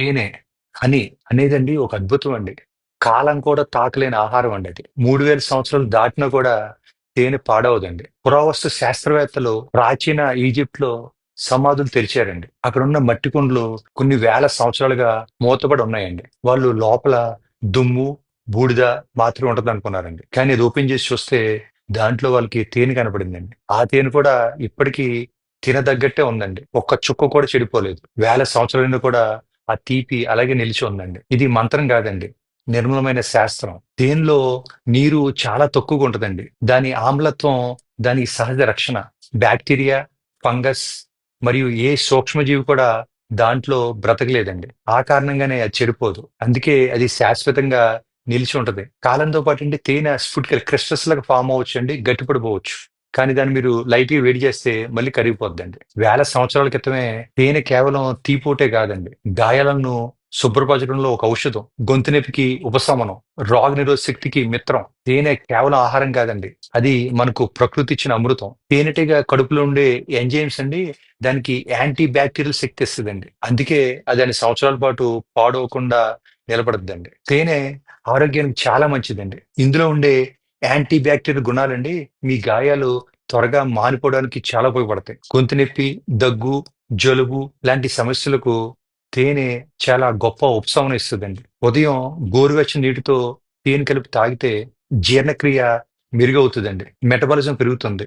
తేనె హనీ అనేదండి ఒక అద్భుతం అండి. కాలం కూడా తాకలేని ఆహారం అండి అది. మూడు వేల సంవత్సరాలు దాటినా కూడా తేనె పాడవదండి. పురావస్తు శాస్త్రవేత్తలు ప్రాచీన ఈజిప్ట్లో సమాధులు తెరిచారండి. అక్కడ ఉన్న మట్టి కుండలు కొన్ని వేల సంవత్సరాలుగా మూతపడి ఉన్నాయండి. వాళ్ళు లోపల దుమ్ము బూడిద మాత్రం ఉంటది అనుకున్నారండి. కానీ అది ఓపెన్ చేసి చూస్తే దాంట్లో వాళ్ళకి తేనె కనపడిందండి. ఆ తేనె కూడా ఇప్పటికీ తినదగ్గట్టే ఉందండి. ఒక్క చుక్క కూడా చెడిపోలేదు. వేల సంవత్సరాలను కూడా ఆ తీపి అలాగే నిలిచి ఉందండి. ఇది మంత్రం కాదండి. నిర్మలమైన శాస్త్రం. దేనిలో నీరు చాలా తక్కువగా ఉంటుందండి. దాని ఆమ్లత్వం దాని సహజ రక్షణ. బ్యాక్టీరియా ఫంగస్ మరియు ఏ సూక్ష్మజీవి కూడా దాంట్లో బ్రతకలేదండి. ఆ కారణంగానే అది చెడిపోదు. అందుకే అది శాశ్వతంగా నిలిచి ఉంటది. కాలంతో పాటు అండి తేనె స్ఫుట్ క్రిస్టల్స్ లాగా ఫామ్ అవ్వచ్చు అండి గట్టిపడిపోవచ్చు. కానీ దాన్ని మీరు లైట్గా వేడి చేస్తే మళ్ళీ కరిగిపోద్దండి. వేల సంవత్సరాల క్రితమే తేనె కేవలం తీపోటే కాదండి. గాయాలను శుభ్రపరచడంలో ఒక ఔషధం. గొంతు నొప్పికి ఉపశమనం. రోగ నిరోధ శక్తికి మిత్రం. తేనె కేవలం ఆహారం కాదండి. అది మనకు ప్రకృతి ఇచ్చిన అమృతం. తేనెటీగా కడుపులో ఉండే ఎంజైమ్స్ అండి దానికి యాంటీ బ్యాక్టీరియల్ శక్తి ఇస్తుందండి. అందుకే అది దాని సంవత్సరాల పాటు పాడవకుండా నిలబడద్దండి. తేనె ఆరోగ్యానికి చాలా మంచిదండి. ఇందులో ఉండే యాంటీ బ్యాక్టీరియల్ గుణాలండి మీ గాయాలు త్వరగా మానిపోవడానికి చాలా ఉపయోగపడతాయి. గొంతు నొప్పి దగ్గు జలుబు లాంటి సమస్యలకు తేనె చాలా గొప్ప ఉపశమనం ఇస్తుందండి. ఉదయం గోరువెచ్చని నీటితో తేనె కలిపి తాగితే జీర్ణక్రియ మెరుగవుతుందండి. మెటబాలిజం పెరుగుతుంది.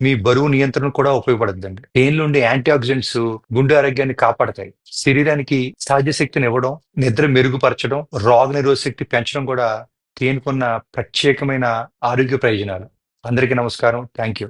మీ బరువు నియంత్రణ కూడా ఉపయోగపడుతుందండి. తేనెలో ఉండే యాంటీ ఆక్సిడెంట్స్ గుండె ఆరోగ్యాన్ని కాపాడతాయి. శరీరానికి సహజ శక్తిని ఇవ్వడం నిద్ర మెరుగుపరచడం రోగ నిరోధ శక్తి పెంచడం కూడా తేనుకున్న ప్రత్యేకమైన ఆరోగ్య ప్రయోజనాలు. అందరికీ నమస్కారం. Thank you